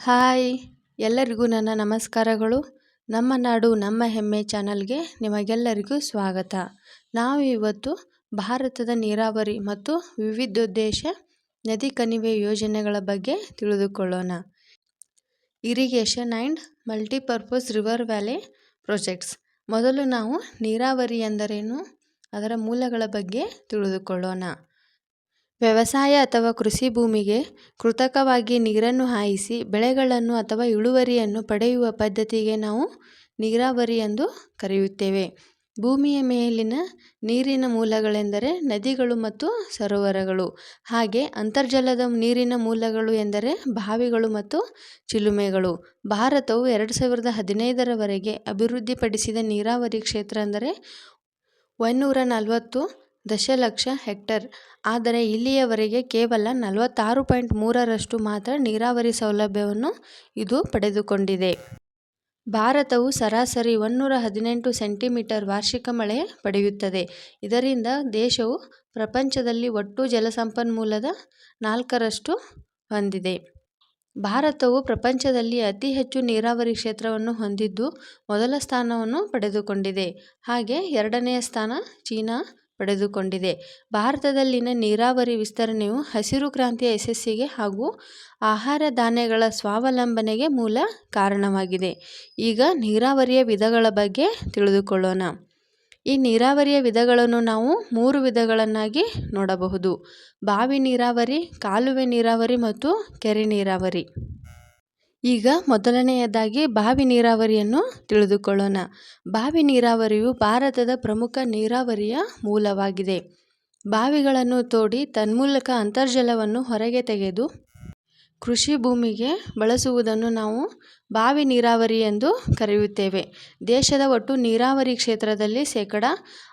Hi, ಎಲ್ಲರಿಗೂ ನನ್ನ ನಮಸ್ಕಾರಗಳು. ನಮ್ಮ ನಾಡು, ನಮ್ಮ ಹೆಮ್ಮೆ ಚಾನಲ್ಗೆ ನಿಮಗೆಲ್ಲರಿಗೂ ಸ್ವಾಗತ. ನಾವು ಇವತ್ತು ಭಾರತದ ನೀರಾವರಿ ಮತ್ತು ವಿವಿಧೋದ್ದೇಶ ನದಿ ಕಣಿವೆ ಯೋಜನೆಗಳ ಬಗ್ಗೆ ತಿಳಿದುಕೊಳ್ಳೋಣ. Irrigation and multipurpose river valley projects. ಮೊದಲು ನಾವು ನೀರಾವರಿ ಎಂದರೇನು, ಅದರ ಮೂಲಗಳ ಬಗ್ಗೆ ತಿಳಿದುಕೊಳ್ಳೋಣ. ವ್ಯವಸಾಯ ಅಥವಾ ಕೃಷಿ ಭೂಮಿಗೆ ಕೃತಕವಾಗಿ ನೀರನ್ನು ಹಾಯಿಸಿ ಬೆಳೆಗಳನ್ನು ಅಥವಾ ಇಳುವರಿಯನ್ನು ಪಡೆಯುವ ಪದ್ಧತಿಗೆ ನಾವು ನೀರಾವರಿ ಎಂದು ಕರೆಯುತ್ತೇವೆ. ಭೂಮಿಯ ಮೇಲಿನ ನೀರಿನ ಮೂಲಗಳೆಂದರೆ ನದಿಗಳು ಮತ್ತು ಸರೋವರಗಳು. ಹಾಗೆ ಅಂತರ್ಜಲದ ನೀರಿನ ಮೂಲಗಳು ಎಂದರೆ ಬಾವಿಗಳು ಮತ್ತು ಚಿಲುಮೆಗಳು. ಭಾರತವು ಎರಡು ಸಾವಿರದ ಹದಿನೈದರವರೆಗೆ ಅಭಿವೃದ್ಧಿಪಡಿಸಿದ ನೀರಾವರಿ ಕ್ಷೇತ್ರ ಅಂದರೆ ಒಂದೂರ ನಲವತ್ತು ದಶಲಕ್ಷ ಹೆಕ್ಟರ್. ಆದರೆ ಇಲ್ಲಿಯವರೆಗೆ ಕೇವಲ ನಲವತ್ತಾರು ಪಾಯಿಂಟ್ ಮೂರರಷ್ಟು ಮಾತ್ರ ನೀರಾವರಿ ಸೌಲಭ್ಯವನ್ನು ಇದು ಪಡೆದುಕೊಂಡಿದೆ. ಭಾರತವು ಸರಾಸರಿ ಒನ್ನೂರ ಹದಿನೆಂಟು ಸೆಂಟಿಮೀಟರ್ ವಾರ್ಷಿಕ ಮಳೆ ಪಡೆಯುತ್ತದೆ. ಇದರಿಂದ ದೇಶವು ಪ್ರಪಂಚದಲ್ಲಿ ಒಟ್ಟು ಜಲಸಂಪನ್ಮೂಲದ ನಾಲ್ಕರಷ್ಟು ಹೊಂದಿದೆ. ಭಾರತವು ಪ್ರಪಂಚದಲ್ಲಿ ಅತಿ ಹೆಚ್ಚು ನೀರಾವರಿ ಕ್ಷೇತ್ರವನ್ನು ಹೊಂದಿದ್ದು ಮೊದಲ ಸ್ಥಾನವನ್ನು ಪಡೆದುಕೊಂಡಿದೆ. ಹಾಗೆ ಎರಡನೆಯ ಸ್ಥಾನ ಚೀನಾ ಪಡೆದುಕೊಂಡಿದೆ. ಭಾರತದಲ್ಲಿನ ನೀರಾವರಿ ವಿಸ್ತರಣೆಯು ಹಸಿರು ಕ್ರಾಂತಿಯ ಯಶಸ್ಸಿಗೆ ಹಾಗೂ ಆಹಾರ ಧಾನ್ಯಗಳ ಸ್ವಾವಲಂಬನೆಗೆ ಮೂಲ ಕಾರಣವಾಗಿದೆ. ಈಗ ನೀರಾವರಿಯ ವಿಧಗಳ ಬಗ್ಗೆ ತಿಳಿದುಕೊಳ್ಳೋಣ. ಈ ನೀರಾವರಿಯ ವಿಧಗಳನ್ನು ನಾವು ಮೂರು ವಿಧಗಳನ್ನಾಗಿ ನೋಡಬಹುದು. ಬಾವಿ ನೀರಾವರಿ, ಕಾಲುವೆ ನೀರಾವರಿ ಮತ್ತು ಕೆರೆ ನೀರಾವರಿ. ಈಗ ಮೊದಲನೆಯದಾಗಿ ಬಾವಿ ನೀರಾವರಿಯನ್ನು ತಿಳಿದುಕೊಳ್ಳೋಣ. ಬಾವಿ ನೀರಾವರಿಯು ಭಾರತದ ಪ್ರಮುಖ ನೀರಾವರಿಯ ಮೂಲವಾಗಿದೆ. ಬಾವಿಗಳನ್ನು ತೋಡಿ ತನ್ಮೂಲಕ ಅಂತರ್ಜಲವನ್ನು ಹೊರಗೆ ತೆಗೆದು ಕೃಷಿ ಭೂಮಿಗೆ ಬಳಸುವುದನ್ನು ನಾವು ಬಾವಿ ನೀರಾವರಿ ಎಂದು ಕರೆಯುತ್ತೇವೆ. ದೇಶದ ಒಟ್ಟು ನೀರಾವರಿ ಕ್ಷೇತ್ರದಲ್ಲಿ ಶೇಕಡ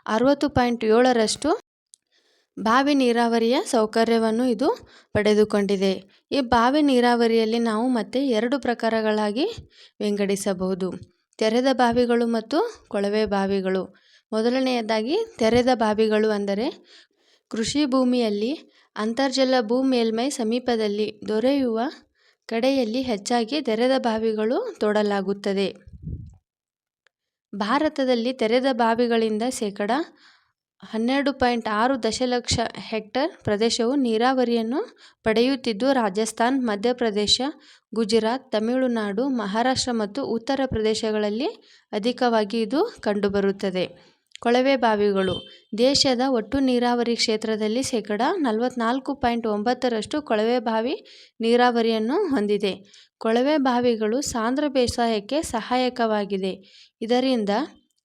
ಅರವತ್ತು ಪಾಯಿಂಟ್ ಏಳರಷ್ಟು ಬಾವಿ ನೀರಾವರಿಯ ಸೌಕರ್ಯವನ್ನು ಇದು ಪಡೆದುಕೊಂಡಿದೆ. ಈ ಬಾವಿ ನೀರಾವರಿಯಲ್ಲಿ ನಾವು ಮತ್ತೆ ಎರಡು ಪ್ರಕಾರಗಳಾಗಿ ವಿಂಗಡಿಸಬಹುದು. ತೆರೆದ ಬಾವಿಗಳು ಮತ್ತು ಕೊಳವೆ ಬಾವಿಗಳು. ಮೊದಲನೆಯದಾಗಿ ತೆರೆದ ಬಾವಿಗಳು ಅಂದರೆ ಕೃಷಿ ಭೂಮಿಯಲ್ಲಿ ಅಂತರ್ಜಲ ಭೂ ಮೇಲ್ಮೈ ಸಮೀಪದಲ್ಲಿ ದೊರೆಯುವ ಕಡೆಯಲ್ಲಿ ಹೆಚ್ಚಾಗಿ ತೆರೆದ ಬಾವಿಗಳು ತೋಡಲಾಗುತ್ತದೆ. ಭಾರತದಲ್ಲಿ ತೆರೆದ ಬಾವಿಗಳಿಂದ ಶೇಕಡ ಹನ್ನೆರಡು ಪಾಯಿಂಟ್ ಆರು ದಶಲಕ್ಷ ಹೆಕ್ಟರ್ ಪ್ರದೇಶವು ನೀರಾವರಿಯನ್ನು ಪಡೆಯುತ್ತಿದ್ದು, ರಾಜಸ್ಥಾನ್, ಮಧ್ಯಪ್ರದೇಶ, ಗುಜರಾತ್, ತಮಿಳುನಾಡು, ಮಹಾರಾಷ್ಟ್ರ ಮತ್ತು ಉತ್ತರ ಪ್ರದೇಶಗಳಲ್ಲಿ ಅಧಿಕವಾಗಿ ಇದು ಕಂಡುಬರುತ್ತದೆ. ಕೊಳವೆ ಬಾವಿಗಳು. ದೇಶದ ಒಟ್ಟು ನೀರಾವರಿ ಕ್ಷೇತ್ರದಲ್ಲಿ ಶೇಕಡ ನಲವತ್ತ್ನಾಲ್ಕು ಪಾಯಿಂಟ್ ಒಂಬತ್ತರಷ್ಟು ಕೊಳವೆ ಬಾವಿ ನೀರಾವರಿಯನ್ನು ಹೊಂದಿದೆ. ಕೊಳವೆ ಬಾವಿಗಳು ಸಾಂದ್ರ ಬೇಸಾಯಕ್ಕೆ ಸಹಾಯಕವಾಗಿದೆ. ಇದರಿಂದ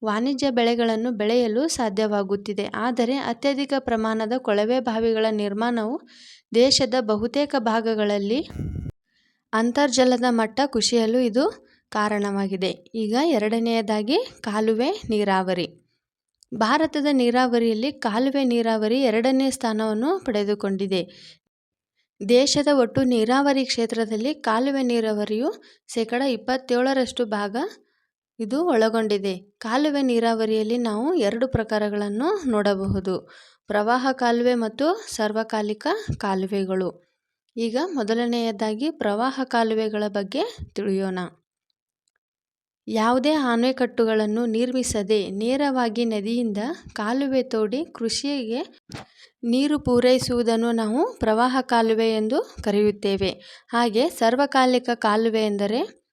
ವಾಣಿಜ್ಯ ಬೆಳೆಗಳನ್ನು ಬೆಳೆಯಲು ಸಾಧ್ಯವಾಗುತ್ತಿದೆ. ಆದರೆ ಅತ್ಯಧಿಕ ಪ್ರಮಾಣದ ಕೊಳವೆ ಬಾವಿಗಳ ನಿರ್ಮಾಣವು ದೇಶದ ಬಹುತೇಕ ಭಾಗಗಳಲ್ಲಿ ಅಂತರ್ಜಲದ ಮಟ್ಟ ಕುಸಿಯಲು ಇದು ಕಾರಣವಾಗಿದೆ. ಈಗ ಎರಡನೆಯದಾಗಿ ಕಾಲುವೆ ನೀರಾವರಿ. ಭಾರತದ ನೀರಾವರಿಯಲ್ಲಿ ಕಾಲುವೆ ನೀರಾವರಿ ಎರಡನೇ ಸ್ಥಾನವನ್ನು ಪಡೆದುಕೊಂಡಿದೆ. ದೇಶದ ಒಟ್ಟು ನೀರಾವರಿ ಕ್ಷೇತ್ರದಲ್ಲಿ ಕಾಲುವೆ ನೀರಾವರಿಯು ಶೇಕಡ ಇಪ್ಪತ್ತೇಳರಷ್ಟು ಭಾಗ ಇದು ಒಳಗೊಂಡಿದೆ. ಕಾಲುವೆ ನೀರಾವರಿಯಲ್ಲಿ ನಾವು ಎರಡು ಪ್ರಕಾರಗಳನ್ನು ನೋಡಬಹುದು. ಪ್ರವಾಹ ಕಾಲುವೆ ಮತ್ತು ಸಾರ್ವಕಾಲಿಕ ಕಾಲುವೆಗಳು. ಈಗ ಮೊದಲನೆಯದಾಗಿ ಪ್ರವಾಹ ಕಾಲುವೆಗಳ ಬಗ್ಗೆ ತಿಳಿಯೋಣ. ಯಾವುದೇ ಆಣೆಕಟ್ಟುಗಳನ್ನು ನಿರ್ಮಿಸದೆ ನೇರವಾಗಿ ನದಿಯಿಂದ ಕಾಲುವೆ ತೋಡಿ ಕೃಷಿಗೆ ನೀರು ಪೂರೈಸುವುದನ್ನು ನಾವು ಪ್ರವಾಹ ಕಾಲುವೆ ಎಂದು ಕರೆಯುತ್ತೇವೆ. ಹಾಗೆ ಸರ್ವಕಾಲಿಕ ಕಾಲುವೆ ಎಂದರೆ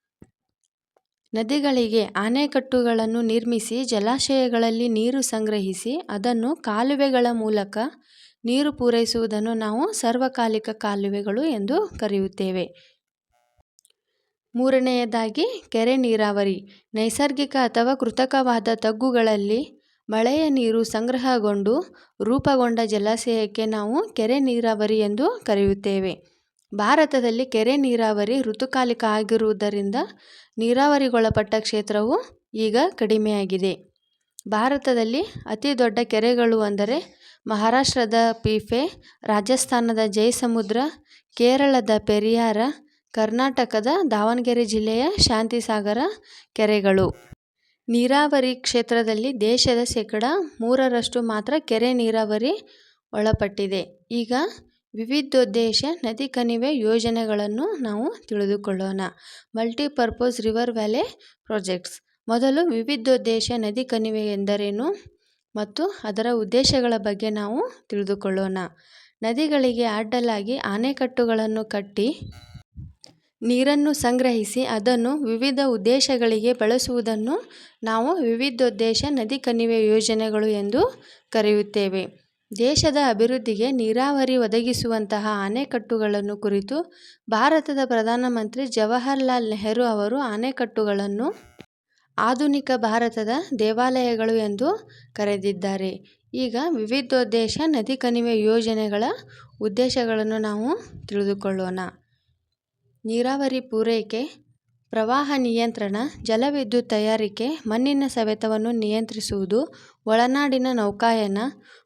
ನದಿಗಳಿಗೆ ಆಣೆಕಟ್ಟುಗಳನ್ನು ನಿರ್ಮಿಸಿ ಜಲಾಶಯಗಳಲ್ಲಿ ನೀರು ಸಂಗ್ರಹಿಸಿ ಅದನ್ನು ಕಾಲುವೆಗಳ ಮೂಲಕ ನೀರು ಪೂರೈಸುವುದನ್ನು ನಾವು ಸರ್ವಕಾಲಿಕ ಕಾಲುವೆಗಳು ಎಂದು ಕರೆಯುತ್ತೇವೆ. ಮೂರನೆಯದಾಗಿ ಕೆರೆ ನೀರಾವರಿ. ನೈಸರ್ಗಿಕ ಅಥವಾ ಕೃತಕವಾದ ತಗ್ಗುಗಳಲ್ಲಿ ಮಳೆಯ ನೀರು ಸಂಗ್ರಹಗೊಂಡು ರೂಪುಗೊಂಡ ಜಲಾಶಯಕ್ಕೆ ನಾವು ಕೆರೆ ನೀರಾವರಿ ಎಂದು ಕರೆಯುತ್ತೇವೆ. ಭಾರತದಲ್ಲಿ ಕೆರೆ ನೀರಾವರಿ ಋತುಕಾಲಿಕ ಆಗಿರುವುದರಿಂದ ನೀರಾವರಿಗೊಳಪಟ್ಟ ಕ್ಷೇತ್ರವು ಈಗ ಕಡಿಮೆಯಾಗಿದೆ. ಭಾರತದಲ್ಲಿ ಅತಿ ದೊಡ್ಡ ಕೆರೆಗಳು ಅಂದರೆ ಮಹಾರಾಷ್ಟ್ರದ ಪೀಫೆ, ರಾಜಸ್ಥಾನದ ಜಯಸಮುದ್ರ, ಕೇರಳದ ಪೆರಿಯಾರ, ಕರ್ನಾಟಕದ ದಾವಣಗೆರೆ ಜಿಲ್ಲೆಯ ಶಾಂತಿಸಾಗರ ಕೆರೆಗಳು. ನೀರಾವರಿ ಕ್ಷೇತ್ರದಲ್ಲಿ ದೇಶದ ಶೇಕಡ ಮೂರರಷ್ಟು ಮಾತ್ರ ಕೆರೆ ನೀರಾವರಿ ಒಳಪಟ್ಟಿದೆ. ಈಗ ವಿವಿಧೋದ್ದೇಶ ನದಿ ಕಣಿವೆ ಯೋಜನೆಗಳನ್ನು ನಾವು ತಿಳಿದುಕೊಳ್ಳೋಣ. Multipurpose river valley projects. ಮೊದಲು ವಿವಿಧೋದ್ದೇಶ ನದಿ ಕಣಿವೆ ಎಂದರೇನು ಮತ್ತು ಅದರ ಉದ್ದೇಶಗಳ ಬಗ್ಗೆ ನಾವು ತಿಳಿದುಕೊಳ್ಳೋಣ. ನದಿಗಳಿಗೆ ಅಡ್ಡಲಾಗಿ ಆಣೆಕಟ್ಟುಗಳನ್ನು ಕಟ್ಟಿ ನೀರನ್ನು ಸಂಗ್ರಹಿಸಿ ಅದನ್ನು ವಿವಿಧ ಉದ್ದೇಶಗಳಿಗೆ ಬಳಸುವುದನ್ನು ನಾವು ವಿವಿಧೋದ್ದೇಶ ನದಿ ಕಣಿವೆ ಯೋಜನೆಗಳು ಎಂದು ಕರೆಯುತ್ತೇವೆ. ದೇಶದ ಅಭಿವೃದ್ಧಿಗೆ ನೀರಾವರಿ ಒದಗಿಸುವಂತಹ ಅಣೆಕಟ್ಟುಗಳನ್ನು ಕುರಿತು ಭಾರತದ ಪ್ರಧಾನಮಂತ್ರಿ ಜವಾಹರ್ಲಾಲ್ ನೆಹರು ಅವರು ಅಣೆಕಟ್ಟುಗಳನ್ನು ಆಧುನಿಕ ಭಾರತದ ದೇವಾಲಯಗಳು ಎಂದು ಕರೆದಿದ್ದಾರೆ. ಈಗ ವಿವಿಧೋದ್ದೇಶ ನದಿ ಕಣಿವೆ ಯೋಜನೆಗಳ ಉದ್ದೇಶಗಳನ್ನು ನಾವು ತಿಳಿದುಕೊಳ್ಳೋಣ. ನೀರಾವರಿ ಪೂರೈಕೆ, ಪ್ರವಾಹ ನಿಯಂತ್ರಣ, ಜಲವಿದ್ಯುತ್ ತಯಾರಿಕೆ, ಮಣ್ಣಿನ ಸವೆತವನ್ನು ನಿಯಂತ್ರಿಸುವುದು, ಒಳನಾಡಿನ ನೌಕಾಯನ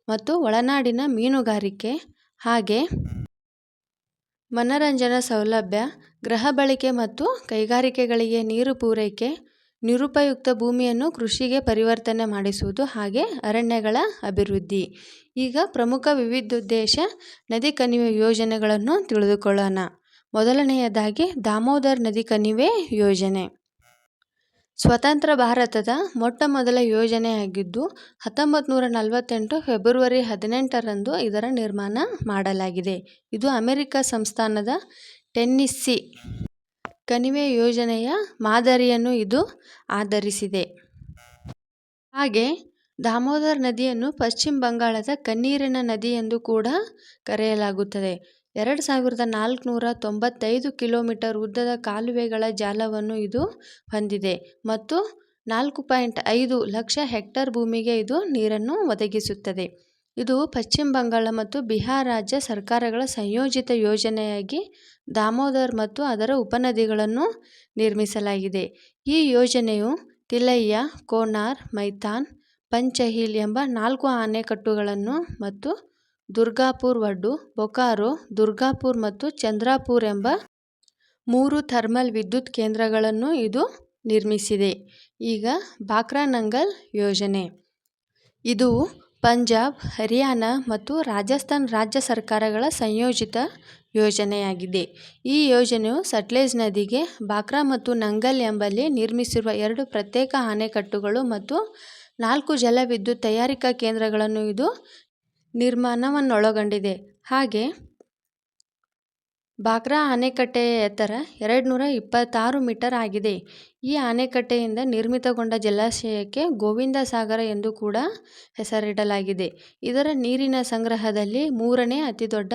ಮತ್ತು ಒಳನಾಡಿನ ಮೀನುಗಾರಿಕೆ ಹಾಗೆ ಮನರಂಜನಾ ಸೌಲಭ್ಯ, ಗೃಹ ಬಳಕೆ ಮತ್ತು ಕೈಗಾರಿಕೆಗಳಿಗೆ ನೀರು ಪೂರೈಕೆ, ನಿರುಪಯುಕ್ತ ಭೂಮಿಯನ್ನು ಕೃಷಿಗೆ ಪರಿವರ್ತನೆ ಮಾಡಿಸುವುದು ಹಾಗೆ ಅರಣ್ಯಗಳ ಅಭಿವೃದ್ಧಿ. ಈಗ ಪ್ರಮುಖ ವಿವಿಧೋದ್ದೇಶ ನದಿ ಕಣಿವೆ ಯೋಜನೆಗಳನ್ನು ತಿಳಿದುಕೊಳ್ಳೋಣ. ಮೊದಲನೆಯದಾಗಿ ದಾಮೋದರ್ ನದಿ ಕಣಿವೆ ಯೋಜನೆ. ಸ್ವತಂತ್ರ ಭಾರತದ ಮೊಟ್ಟ ಮೊದಲ ಯೋಜನೆಯಾಗಿದ್ದು ಹತ್ತೊಂಬತ್ತು ನೂರ ನಲವತ್ತೆಂಟು ಫೆಬ್ರವರಿ ಹದಿನೆಂಟರಂದು ಇದರ ನಿರ್ಮಾಣ ಮಾಡಲಾಗಿದೆ. ಇದು ಅಮೆರಿಕ ಸಂಸ್ಥಾನದ ಟೆನ್ನಿಸ್ಸಿ ಕಣಿವೆ ಯೋಜನೆಯ ಮಾದರಿಯನ್ನು ಇದು ಆಧರಿಸಿದೆ. ಹಾಗೆ, ದಾಮೋದರ್ ನದಿಯನ್ನು ಪಶ್ಚಿಮ ಬಂಗಾಳದ ಕಣ್ಣೀರಿನ ನದಿ ಎಂದು ಕೂಡ ಕರೆಯಲಾಗುತ್ತದೆ. ಎರಡು ಸಾವಿರದ ನಾಲ್ಕುನೂರ ತೊಂಬತ್ತೈದು ಕಿಲೋಮೀಟರ್ ಉದ್ದದ ಕಾಲುವೆಗಳ ಜಾಲವನ್ನು ಇದು ಹೊಂದಿದೆ ಮತ್ತು ನಾಲ್ಕು ಪಾಯಿಂಟ್ ಐದು ಲಕ್ಷ ಹೆಕ್ಟರ್ ಭೂಮಿಗೆ ಇದು ನೀರನ್ನು ಒದಗಿಸುತ್ತದೆ. ಇದು ಪಶ್ಚಿಮ ಬಂಗಾಳ ಮತ್ತು ಬಿಹಾರ ರಾಜ್ಯ ಸರ್ಕಾರಗಳ ಸಂಯೋಜಿತ ಯೋಜನೆಯಾಗಿ ದಾಮೋದರ್ ಮತ್ತು ಅದರ ಉಪನದಿಗಳನ್ನು ನಿರ್ಮಿಸಲಾಗಿದೆ. ಈ ಯೋಜನೆಯು ತಿಲಯ್ಯ ಕೋನಾರ್ ಮೈತಾನ್ ಪಂಚಹಿಲ್ ಎಂಬ ನಾಲ್ಕು ಅಣೆಕಟ್ಟುಗಳನ್ನು ಮತ್ತು ದುರ್ಗಾಪುರ್ ವಡ್ಡು ಬೊಕಾರೋ, ದುರ್ಗಾಪುರ್ ಮತ್ತು ಚಂದ್ರಾಪುರ್ ಎಂಬ ಮೂರು ಥರ್ಮಲ್ ವಿದ್ಯುತ್ ಕೇಂದ್ರಗಳನ್ನು ಇದು ನಿರ್ಮಿಸಿದೆ. ಈಗ ಬಾಕ್ರಾ ನಂಗಲ್ ಯೋಜನೆ. ಇದು ಪಂಜಾಬ್, ಹರಿಯಾಣ ಮತ್ತು ರಾಜಸ್ಥಾನ್ ರಾಜ್ಯ ಸರ್ಕಾರಗಳ ಸಂಯೋಜಿತ ಯೋಜನೆಯಾಗಿದೆ. ಈ ಯೋಜನೆಯು ಸಟ್ಲೇಜ್ ನದಿಗೆ ಬಾಕ್ರಾ ಮತ್ತು ನಂಗಲ್ ಎಂಬಲ್ಲಿ ನಿರ್ಮಿಸಿರುವ ಎರಡು ಪ್ರತ್ಯೇಕ ಅಣೆಕಟ್ಟುಗಳು ಮತ್ತು ನಾಲ್ಕು ಜಲವಿದ್ಯುತ್ ತಯಾರಿಕಾ ಕೇಂದ್ರಗಳನ್ನು ಇದು ನಿರ್ಮಾಣವನ್ನೊಳಗೊಂಡಿದೆ. ಹಾಗೆ ಬಾಕ್ರಾ ಅಣೆಕಟ್ಟೆಯ ಎತ್ತರ ಎರಡು ನೂರ ಇಪ್ಪತ್ತಾರು ಮೀಟರ್ ಆಗಿದೆ. ಈ ಅಣೆಕಟ್ಟೆಯಿಂದ ನಿರ್ಮಿತಗೊಂಡ ಜಲಾಶಯಕ್ಕೆ ಗೋವಿಂದ ಸಾಗರ ಎಂದು ಕೂಡ ಹೆಸರಿಡಲಾಗಿದೆ. ಇದರ ನೀರಿನ ಸಂಗ್ರಹದಲ್ಲಿ ಮೂರನೇ ಅತಿದೊಡ್ಡ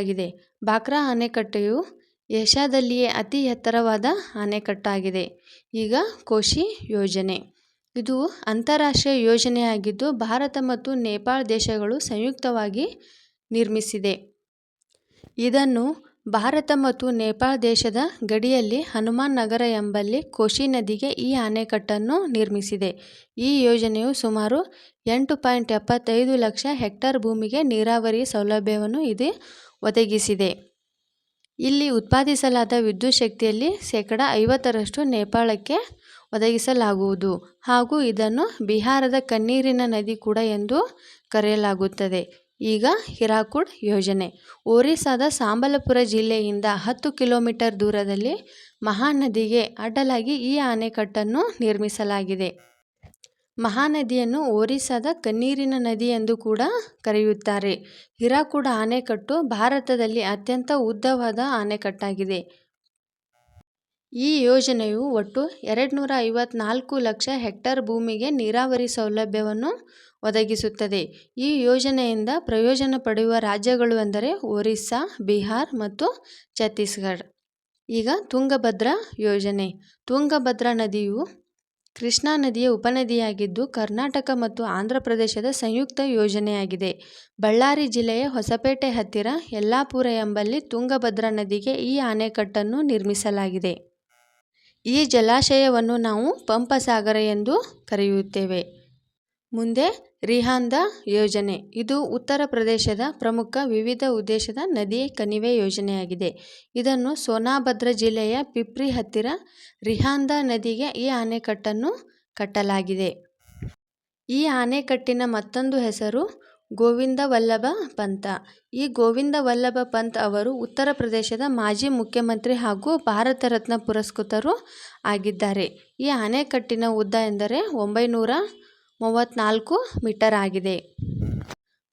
ಆಗಿದೆ. ಬಾಕ್ರಾ ಅಣೆಕಟ್ಟೆಯು ಏಷ್ಯಾದಲ್ಲಿಯೇ ಅತಿ ಎತ್ತರವಾದ ಅಣೆಕಟ್ಟಾಗಿದೆ ಈಗ ಕೋಶಿ ಯೋಜನೆ. ಇದು ಅಂತಾರಾಷ್ಟ್ರೀಯ ಯೋಜನೆಯಾಗಿದ್ದು ಭಾರತ ಮತ್ತು ನೇಪಾಳ ದೇಶಗಳು ಸಂಯುಕ್ತವಾಗಿ ನಿರ್ಮಿಸಿದೆ. ಇದನ್ನು ಭಾರತ ಮತ್ತು ನೇಪಾಳ ದೇಶದ ಗಡಿಯಲ್ಲಿ ಹನುಮಾನ್ ನಗರ ಎಂಬಲ್ಲಿ ಕೋಶಿ ನದಿಗೆ ಈ ಅಣೆಕಟ್ಟನ್ನು ನಿರ್ಮಿಸಿದೆ. ಈ ಯೋಜನೆಯು ಸುಮಾರು ಎಂಟು ಪಾಯಿಂಟ್ ಎಪ್ಪತ್ತೈದು ಲಕ್ಷ ಹೆಕ್ಟರ್ ಭೂಮಿಗೆ ನೀರಾವರಿ ಸೌಲಭ್ಯವನ್ನು ಇದು ಒದಗಿಸಿದೆ. ಇಲ್ಲಿ ಉತ್ಪಾದಿಸಲಾದ ವಿದ್ಯುತ್ ಶಕ್ತಿಯಲ್ಲಿ ಶೇಕಡ ಐವತ್ತರಷ್ಟು ನೇಪಾಳಕ್ಕೆ ಒದಗಿಸಲಾಗುವುದು ಹಾಗೂ ಇದನ್ನು ಬಿಹಾರದ ಕಣ್ಣೀರಿನ ನದಿ ಕೂಡ ಎಂದು ಕರೆಯಲಾಗುತ್ತದೆ. ಈಗ ಹಿರಾಕುಡ್ ಯೋಜನೆ. ಒರಿಸ್ಸಾದ ಸಾಂಬಲಪುರ ಜಿಲ್ಲೆಯಿಂದ ಹತ್ತು ಕಿಲೋಮೀಟರ್ ದೂರದಲ್ಲಿ ಮಹಾನದಿಗೆ ಅಡ್ಡಲಾಗಿ ಈ ಅಣೆಕಟ್ಟನ್ನು ನಿರ್ಮಿಸಲಾಗಿದೆ. ಮಹಾನದಿಯನ್ನು ಒರಿಸ್ಸಾದ ಕಣ್ಣೀರಿನ ನದಿ ಎಂದು ಕೂಡ ಕರೆಯುತ್ತಾರೆ. ಹಿರಾಕುಡ ಅಣೆಕಟ್ಟು ಭಾರತದಲ್ಲಿ ಅತ್ಯಂತ ಉದ್ದವಾದ ಅಣೆಕಟ್ಟಾಗಿದೆ ಈ ಯೋಜನೆಯು ಒಟ್ಟು ಎರಡು ನೂರ ಐವತ್ನಾಲ್ಕು ಲಕ್ಷ ಹೆಕ್ಟರ್ ಭೂಮಿಗೆ ನೀರಾವರಿ ಸೌಲಭ್ಯವನ್ನು ಒದಗಿಸುತ್ತದೆ. ಈ ಯೋಜನೆಯಿಂದ ಪ್ರಯೋಜನ ಪಡೆಯುವ ರಾಜ್ಯಗಳು ಎಂದರೆ ಒರಿಸ್ಸಾ, ಬಿಹಾರ್ ಮತ್ತು ಛತ್ತೀಸ್ಗಢ. ಈಗ ತುಂಗಭದ್ರಾ ಯೋಜನೆ. ತುಂಗಭದ್ರಾ ನದಿಯು ಕೃಷ್ಣಾ ನದಿಯ ಉಪನದಿಯಾಗಿದ್ದು ಕರ್ನಾಟಕ ಮತ್ತು ಆಂಧ್ರ ಪ್ರದೇಶದ ಸಂಯುಕ್ತ ಯೋಜನೆಯಾಗಿದೆ. ಬಳ್ಳಾರಿ ಜಿಲ್ಲೆಯ ಹೊಸಪೇಟೆ ಹತ್ತಿರ ಯಲ್ಲಾಪುರ ಎಂಬಲ್ಲಿ ತುಂಗಭದ್ರಾ ನದಿಗೆ ಈ ಅಣೆಕಟ್ಟನ್ನು ನಿರ್ಮಿಸಲಾಗಿದೆ. ಈ ಜಲಾಶಯವನ್ನು ನಾವು ಪಂಪಸಾಗರ ಎಂದು ಕರೆಯುತ್ತೇವೆ. ಮುಂದೆ ರಿಹಾಂದ ಯೋಜನೆ. ಇದು ಉತ್ತರ ಪ್ರದೇಶದ ಪ್ರಮುಖ ವಿವಿಧ ಉದ್ದೇಶದ ನದಿ ಕಣಿವೆ ಯೋಜನೆಯಾಗಿದೆ. ಇದನ್ನು ಸೋನಾಭದ್ರ ಜಿಲ್ಲೆಯ ಪಿಪ್ರಿ ಹತ್ತಿರ ರಿಹಾಂದ ನದಿಗೆ ಈ ಅಣೆಕಟ್ಟನ್ನು ಕಟ್ಟಲಾಗಿದೆ. ಈ ಅಣೆಕಟ್ಟಿನ ಮತ್ತೊಂದು ಹೆಸರು ಗೋವಿಂದ ವಲ್ಲಭ ಪಂತ ಈ ಗೋವಿಂದ ವಲ್ಲಭ ಪಂತ್ ಅವರು ಉತ್ತರ ಪ್ರದೇಶದ ಮಾಜಿ ಮುಖ್ಯಮಂತ್ರಿ ಹಾಗೂ ಭಾರತ ರತ್ನ ಪುರಸ್ಕೃತರು ಆಗಿದ್ದಾರೆ. ಈ ಅಣೆಕಟ್ಟಿನ ಉದ್ದ ಎಂದರೆ ಒಂಬೈನೂರ ಮೂವತ್ತ್ನಾಲ್ಕು ಮೀಟರ್ ಆಗಿದೆ.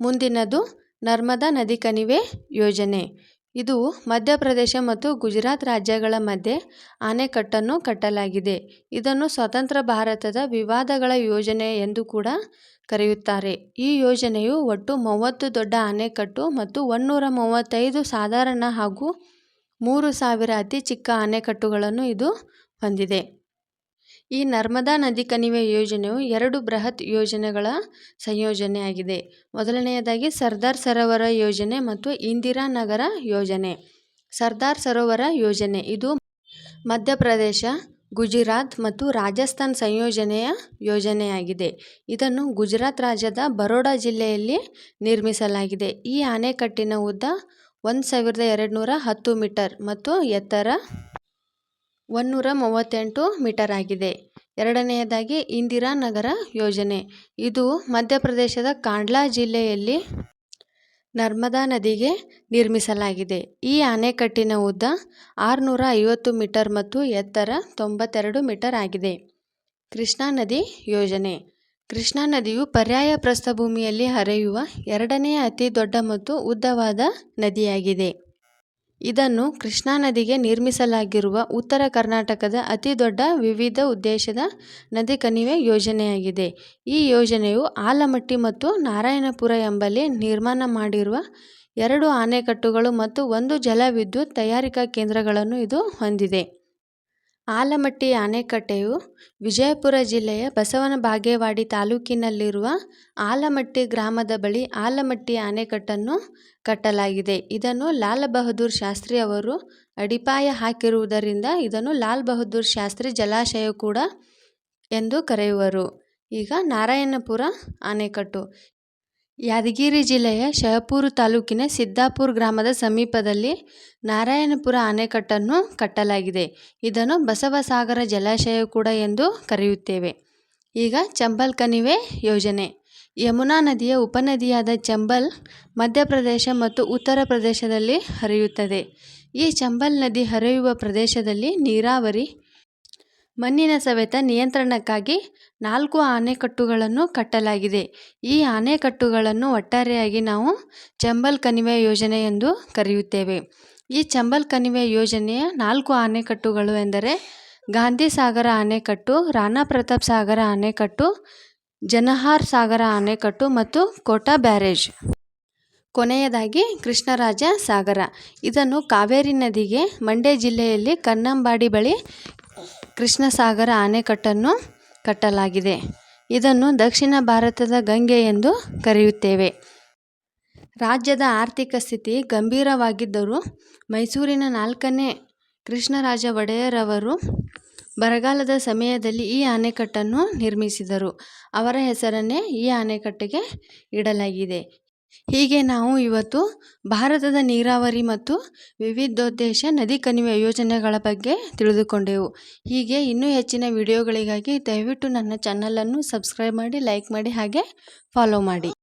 ಮುಂದಿನದು ನರ್ಮದಾ ನದಿ ಕಣಿವೆ ಯೋಜನೆ. ಇದು ಮಧ್ಯಪ್ರದೇಶ ಮತ್ತು ಗುಜರಾತ್ ರಾಜ್ಯಗಳ ಮಧ್ಯೆ ಆಣೆಕಟ್ಟನ್ನು ಕಟ್ಟಲಾಗಿದೆ. ಇದನ್ನು ಸ್ವತಂತ್ರ ಭಾರತದ ವಿವಾದಗಳ ಯೋಜನೆ ಎಂದು ಕೂಡ ಕರೆಯುತ್ತಾರೆ. ಈ ಯೋಜನೆಯು ಒಟ್ಟು ಮೂವತ್ತು ದೊಡ್ಡ ಆಣೆಕಟ್ಟು ಮತ್ತು ಒನ್ನೂರ ಮೂವತ್ತೈದು ಸಾಧಾರಣ ಹಾಗೂ ಮೂರು ಸಾವಿರ ಅತಿ ಚಿಕ್ಕ ಆಣೆಕಟ್ಟುಗಳನ್ನು ಇದು ಹೊಂದಿದೆ. ಈ ನರ್ಮದಾ ನದಿ ಕಣಿವೆ ಯೋಜನೆಯು ಎರಡು ಬೃಹತ್ ಯೋಜನೆಗಳ ಸಂಯೋಜನೆಯಾಗಿದೆ. ಮೊದಲನೆಯದಾಗಿ ಸರ್ದಾರ್ ಸರೋವರ ಯೋಜನೆ ಮತ್ತು ಇಂದಿರಾ ನಗರ ಯೋಜನೆ. ಸರ್ದಾರ್ ಸರೋವರ ಯೋಜನೆ, ಇದು ಮಧ್ಯಪ್ರದೇಶ, ಗುಜರಾತ್ ಮತ್ತು ರಾಜಸ್ಥಾನ್ ಸಂಯೋಜನೆಯ ಯೋಜನೆಯಾಗಿದೆ. ಇದನ್ನು ಗುಜರಾತ್ ರಾಜ್ಯದ ಬರೋಡಾ ಜಿಲ್ಲೆಯಲ್ಲಿ ನಿರ್ಮಿಸಲಾಗಿದೆ. ಈ ಅಣೆಕಟ್ಟಿನ ಉದ್ದ ಒಂದು ಸಾವಿರದ ಎರಡು ನೂರ ಹತ್ತು ಮೀಟರ್ ಮತ್ತು ಎತ್ತರ ಒನ್ನೂರ ಮೂವತ್ತೆಂಟು ಮೀಟರ್ ಆಗಿದೆ. ಎರಡನೆಯದಾಗಿ ಇಂದಿರಾ ನಗರ ಯೋಜನೆ. ಇದು ಮಧ್ಯಪ್ರದೇಶದ ಕಾಂಡ್ಲಾ ಜಿಲ್ಲೆಯಲ್ಲಿ ನರ್ಮದಾ ನದಿಗೆ ನಿರ್ಮಿಸಲಾಗಿದೆ. ಈ ಅಣೆಕಟ್ಟಿನ ಉದ್ದ ಆರುನೂರ ಐವತ್ತು ಮೀಟರ್ ಮತ್ತು ಎತ್ತರ ತೊಂಬತ್ತೆರಡು ಮೀಟರ್ ಆಗಿದೆ. ಕೃಷ್ಣಾ ನದಿ ಯೋಜನೆ. ಕೃಷ್ಣಾ ನದಿಯು ಪರ್ಯಾಯ ಪ್ರಸ್ಥಭೂಮಿಯಲ್ಲಿ ಹರಿಯುವ ಎರಡನೇ ಅತಿ ದೊಡ್ಡ ಮತ್ತು ಉದ್ದವಾದ ನದಿಯಾಗಿದೆ. ಇದನ್ನು ಕೃಷ್ಣಾ ನದಿಗೆ ನಿರ್ಮಿಸಲಾಗಿರುವ ಉತ್ತರ ಕರ್ನಾಟಕದ ಅತಿ ದೊಡ್ಡ ವಿವಿಧ ಉದ್ದೇಶದ ನದಿ ಕಣಿವೆ ಯೋಜನೆಯಾಗಿದೆ. ಈ ಯೋಜನೆಯು ಆಲಮಟ್ಟಿ ಮತ್ತು ನಾರಾಯಣಪುರ ಎಂಬಲ್ಲಿ ನಿರ್ಮಾಣ ಮಾಡಿರುವ ಎರಡು ಆಣೆಕಟ್ಟುಗಳು ಮತ್ತು ಒಂದು ಜಲವಿದ್ಯುತ್ ತಯಾರಿಕಾ ಕೇಂದ್ರಗಳನ್ನು ಇದು ಹೊಂದಿದೆ. ಆಲಮಟ್ಟಿ ಅಣೆಕಟ್ಟೆಯು ವಿಜಯಪುರ ಜಿಲ್ಲೆಯ ಬಸವನ ಬಾಗೇವಾಡಿ ತಾಲೂಕಿನಲ್ಲಿರುವ ಆಲಮಟ್ಟಿ ಗ್ರಾಮದ ಬಳಿ ಆಲಮಟ್ಟಿ ಅಣೆಕಟ್ಟನ್ನು ಕಟ್ಟಲಾಗಿದೆ. ಇದನ್ನು ಲಾಲ್ ಬಹದ್ದೂರ್ ಶಾಸ್ತ್ರಿ ಅವರು ಅಡಿಪಾಯ ಹಾಕಿರುವುದರಿಂದ ಇದನ್ನು ಲಾಲ್ ಬಹದ್ದೂರ್ ಶಾಸ್ತ್ರಿ ಜಲಾಶಯ ಕೂಡ ಎಂದು ಕರೆಯುವರು. ಈಗ ನಾರಾಯಣಪುರ ಅಣೆಕಟ್ಟು ಯಾದಗಿರಿ ಜಿಲ್ಲೆಯ ಶಹಪುರ ತಾಲೂಕಿನ ಸಿದ್ದಾಪುರ ಗ್ರಾಮದ ಸಮೀಪದಲ್ಲಿ ನಾರಾಯಣಪುರ ಅಣೆಕಟ್ಟನ್ನು ಕಟ್ಟಲಾಗಿದೆ. ಇದನ್ನು ಬಸವಸಾಗರ ಜಲಾಶಯ ಕೂಡ ಎಂದು ಕರೆಯುತ್ತೇವೆ. ಈಗ ಚಂಬಲ್ ಕಣಿವೆ ಯೋಜನೆ. ಯಮುನಾ ನದಿಯ ಉಪನದಿಯಾದ ಚಂಬಲ್ ಮಧ್ಯಪ್ರದೇಶ ಮತ್ತು ಉತ್ತರ ಪ್ರದೇಶದಲ್ಲಿ ಹರಿಯುತ್ತದೆ. ಈ ಚಂಬಲ್ ನದಿ ಹರಿಯುವ ಪ್ರದೇಶದಲ್ಲಿ ನೀರಾವರಿ ಮಣ್ಣಿನ ಸವೆತ ನಿಯಂತ್ರಣಕ್ಕಾಗಿ ನಾಲ್ಕು ಆಣೆಕಟ್ಟುಗಳನ್ನು ಕಟ್ಟಲಾಗಿದೆ. ಈ ಆಣೆಕಟ್ಟುಗಳನ್ನು ಒಟ್ಟಾರೆಯಾಗಿ ನಾವು ಚಂಬಲ್ ಕಣಿವೆ ಯೋಜನೆ ಎಂದು ಕರೆಯುತ್ತೇವೆ. ಈ ಚಂಬಲ್ ಕಣಿವೆ ಯೋಜನೆಯ ನಾಲ್ಕು ಆಣೆಕಟ್ಟುಗಳು ಎಂದರೆ ಗಾಂಧಿ ಸಾಗರ ಅಣೆಕಟ್ಟು ರಾಣಾ ಪ್ರತಾಪ್ ಸಾಗರ ಅಣೆಕಟ್ಟು ಜನಹಾರ್ ಸಾಗರ ಅಣೆಕಟ್ಟು ಮತ್ತು ಕೋಟಾ ಬ್ಯಾರೇಜ್. ಕೊನೆಯದಾಗಿ ಕೃಷ್ಣರಾಜ ಸಾಗರ. ಇದನ್ನು ಕಾವೇರಿ ನದಿಗೆ, ಮಂಡ್ಯ ಜಿಲ್ಲೆಯಲ್ಲಿ ಕನ್ನಂಬಾಡಿ ಬಳಿ ಕೃಷ್ಣಸಾಗರ ಅಣೆಕಟ್ಟನ್ನು ಕಟ್ಟಲಾಗಿದೆ. ಇದನ್ನು ದಕ್ಷಿಣ ಭಾರತದ ಗಂಗೆ ಎಂದು ಕರೆಯುತ್ತೇವೆ. ರಾಜ್ಯದ ಆರ್ಥಿಕ ಸ್ಥಿತಿ ಗಂಭೀರವಾಗಿದ್ದರೂ ಮೈಸೂರಿನ ನಾಲ್ಕನೇ ಕೃಷ್ಣರಾಜ ಒಡೆಯರವರು ಬರಗಾಲದ ಸಮಯದಲ್ಲಿ ಈ ಅಣೆಕಟ್ಟನ್ನು ನಿರ್ಮಿಸಿದರು. ಅವರ ಹೆಸರನ್ನೇ ಈ ಆಣೆಕಟ್ಟೆಗೆ ಇಡಲಾಗಿದೆ. ಹೀಗೆ ನಾವು ಇವತ್ತು ಭಾರತದ ನೀರಾವರಿ ಮತ್ತು ವಿವಿಧೋದ್ದೇಶ ನದಿ ಕಣಿವೆ ಯೋಜನೆಗಳ ಬಗ್ಗೆ ತಿಳಿದುಕೊಂಡೆವು. ಹೀಗೆ ಇನ್ನೂ ಹೆಚ್ಚಿನ ವಿಡಿಯೋಗಳಿಗಾಗಿ ದಯವಿಟ್ಟು ನನ್ನ ಚಾನಲನ್ನು ಸಬ್ಸ್ಕ್ರೈಬ್ ಮಾಡಿ ಲೈಕ್ ಮಾಡಿ ಹಾಗೆ ಫಾಲೋ ಮಾಡಿ.